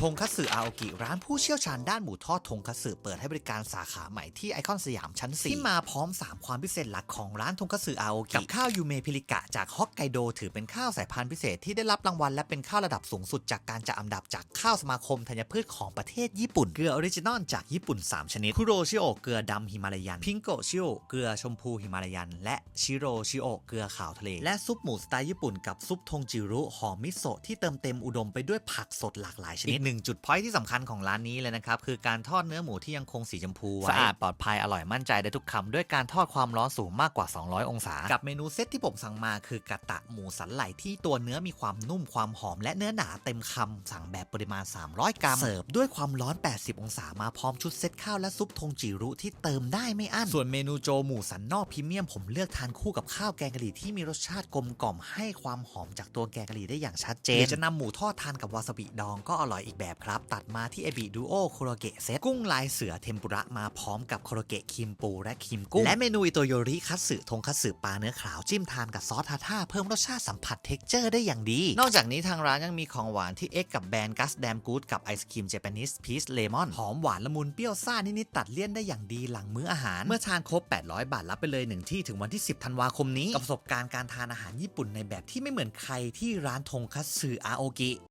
ทงคัตสึอาโอกิร้านผู้เชี่ยวชาญด้านหมูทอดทงคัตสึเปิดให้บริการสาขาใหม่ที่ไอคอนสยามชั้น4ที่มาพร้อม 3 ความพิเศษหลักของร้านทงคัตสึอาโอกิกับข้าวยูเมพิริกะจากฮอกไกโดถือเป็นข้าวสายพันธุ์พิเศษที่ได้รับรางวัลและเป็นข้าวระดับสูงสุดจากการจัดอันดับจากข้าวสมาคมธัญพืชของประเทศญี่ปุ่น เกลือออริจินอลจากญี่ปุ่น 3 ชนิดคุโรชิโอเกลือดำหิมาลายันพิงโกชิโอเกลือชมพูหิมาลายัน และชิโรชิโอเกลือขาวทะเลและซุปหมูสไตล์ญี่ปุ่นกับซุปทงจิรุหอมมิโซะที่เติมเต็มอุดมไปด้วยผักสดหลากหลายชนิดอีกหนึ่งจุดพอยที่สำคัญของร้านนี้เลยนะครับ คือการทอดเนื้อหมูที่ยังคงสีชมพูไว้สะอาดปลอดภัยอร่อยมั่นใจได้ทุกคำด้วยการทอดความร้อนสูงมากกว่า 200 องศา กับเมนูเซตที่ผมสั่งมาคือกะตะหมูสันไหลที่ตัวเนื้อมีความนุ่มความหอมและเนื้อหนาเต็มคำสั่งแบบปริมาณ 300 กรัมเสิร์ฟด้วยความร้อน 80 องศามาพร้อมชุดเซตข้าวและซุปทงจิรุที่เติมได้ไม่อั้นส่วนเมนูโจหมูสันนอกพรีเมียมผมเลือกทานคู่กับข้าวแกงกะหรี่ที่มีรสชาติกลมกล่อมให้ความหอมจากตัวแกงกะหรี่ได้อย่างชัดเจนหรือจะนำหมูทอดทานกับวาซาบิดองก็อร่อยอีกแบบครับ ตัดมาที่เอบิดูโอโคโรเกะเซตกุ้งลายเสือเทมปุระมาพร้อมกับโคโรเกะครีมปูและครีมกุ้งและเมนูอิโตโยริคัตสึทงคัตสึปลาเนื้อขาวจิ้มทานกับซอสทาท่าเพิ่มรสชาติสัมผัสเท็กเจอร์ได้อย่างดี นอกจากนี้ทางร้านยังมีของหวานที่เอ็กกับแบรนด์กัสแดมกูดกับไอศครีมเจแปนิสพีชเลมอนหอมหวานละมุนเปรี้ยวซ่านิดๆตัดเลี่ยนได้อย่างดีหลังมื้ออาหาร เมื่อทานครบ 800 บาทรับไปเลยหนึ่งที่ถึงวันที่ 10 ธันวาคมนี้กับประสบการณ์การทานอาหารญี่ปุ่นในแบบที่ไม่เหมือนใครที่ร้านทงคัตสึอาโอกิ